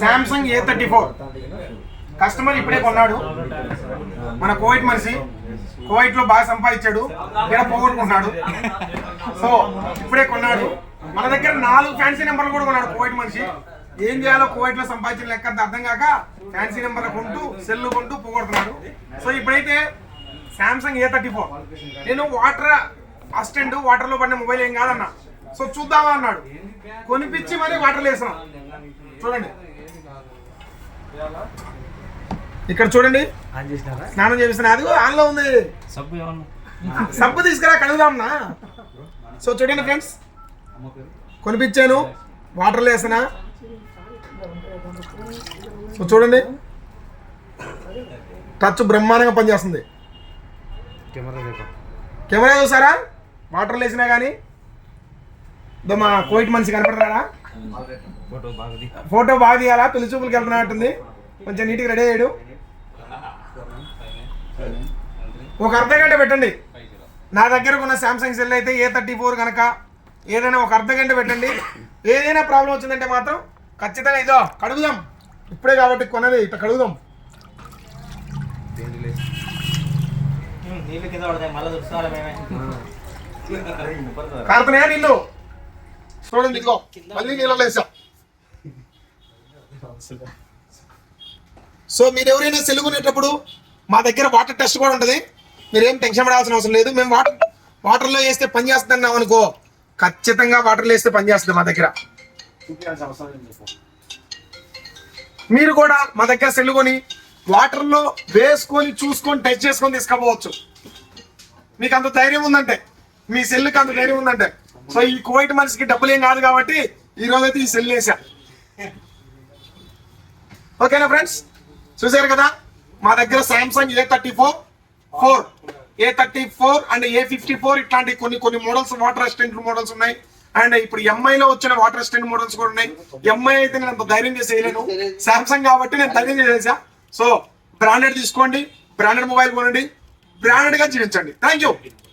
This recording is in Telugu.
Samsung A thirty four customer ఇప్పుడే కొన్నాడు. మన కోవిడ్ మనిషి. కోవిడ్లో బాగా సంపాదించాడు. ఇక్కడ పోగొట్టుకుంటున్నాడు. సో ఇప్పుడే కొన్నాడు. మన దగ్గర నాలుగు ఫ్యాన్సీ నెంబర్లు కూడా కొన్నాడు కోవిడ్ మనిషి. ఏం చేయాలో కోవిడ్లో సంపాదించిన లెక్క అర్థం కాక ఫ్యాన్సీ నెంబర్లు కొంటూ సెల్ కొంటూ పోగొడుతున్నాడు. సో ఇప్పుడైతే శాంసంగ్ ఏ థర్టీ ఫోర్ నేను వాటర్ అసిస్టెంట్ వాటర్లో పడిన మొబైల్ ఏం కాదన్నా. సో చూద్దామా అన్నాడు. కొనిపించి మరి వాటర్ వేసినాం చూడండి. ఇక్కడ చూడండి. స్నానం చేపిస్తున్నా. అది ఆన్లో ఉంది. సబ్బు సబ్బు తీసుకురా కడుగుదాంనా? సో చూడండి ఫ్రెండ్స్. కొనిపించాను. వాటర్లో వేసిన సో చూడండి. టచ్ బ్రహ్మాండంగా పనిచేస్తుంది. కెమెరా చూసారా? వాటర్లో వేసినా కానీ ఇదో మా కోయిట్ మనిషి కనపడరాడా ఫోటో బాగా తీయాలా? పెళ్ళి చూపులకి వెళ్తున్నట్టుంది కొంచెం నీట్గా రెడీ అయ్యాడు. ఒక అర్ధ గంట పెట్టండి. నా దగ్గర ఉన్న శాంసంగ్ సెల్ అయితే ఏ థర్టీ ఫోర్ కనుక ఏదైనా ఒక అర్ధ గంట పెట్టండి. ఏదైనా ప్రాబ్లం వచ్చిందంటే మాత్రం ఖచ్చితంగా ఇదో కడుగుదాం. ఇప్పుడే కాబట్టి కొనది ఇట్లా కడుగుదాం. నీళ్ళు కారుతున్నాయా నీళ్ళు? చూడండి ఇదిగో. మళ్ళీ నీళ్ళలో వేసాం. సో మీరు ఎవరైనా సెల్ కొనేటప్పుడు మా దగ్గర వాటర్ టెస్ట్ కూడా ఉంటుంది. మీరేం టెన్షన్ పడాల్సిన అవసరం లేదు. మేము వాటర్ వాటర్లో వేస్తే పని చేస్తున్నాం అనుకో ఖచ్చితంగా వాటర్లో వేస్తే పని చేస్తుంది మా దగ్గర. మీరు కూడా మా దగ్గర సెల్ కొని వాటర్లో వేసుకొని చూసుకొని టెస్ట్ చేసుకొని తీసుకపోవచ్చు. మీకు అంత ధైర్యం ఉందంటే మీ సెల్కి అంత ధైర్యం ఉందంటే. సో ఈ కోవిడ్ మనిషికి డబ్బులు ఏం కాదు కాబట్టి ఈ రోజు అయితే ఈ సెల్ వేసా. ఓకేనా ఫ్రెండ్స్ చూసారు కదా? మా దగ్గర Samsung A thirty four four A thirty four and A fifty four ఇట్లాంటి కొన్ని కొన్ని మోడల్స్ వాటర్ అసిస్టెంట్ మోడల్స్ ఉన్నాయి. అండ్ ఇప్పుడు ఎంఐ లో వచ్చిన వాటర్ అసిస్టెంట్ మోడల్స్ కూడా ఉన్నాయి. ఎంఐ అయితే నేను అంత ధైర్యం చేసి వేయలేను సామ్సంగ్ కాబట్టి నేను ధైర్యం చేసేసా. సో బ్రాండెడ్ తీసుకోండి. బ్రాండెడ్ మొబైల్ కొనండి. బ్రాండెడ్గా జీవించండి. Thank you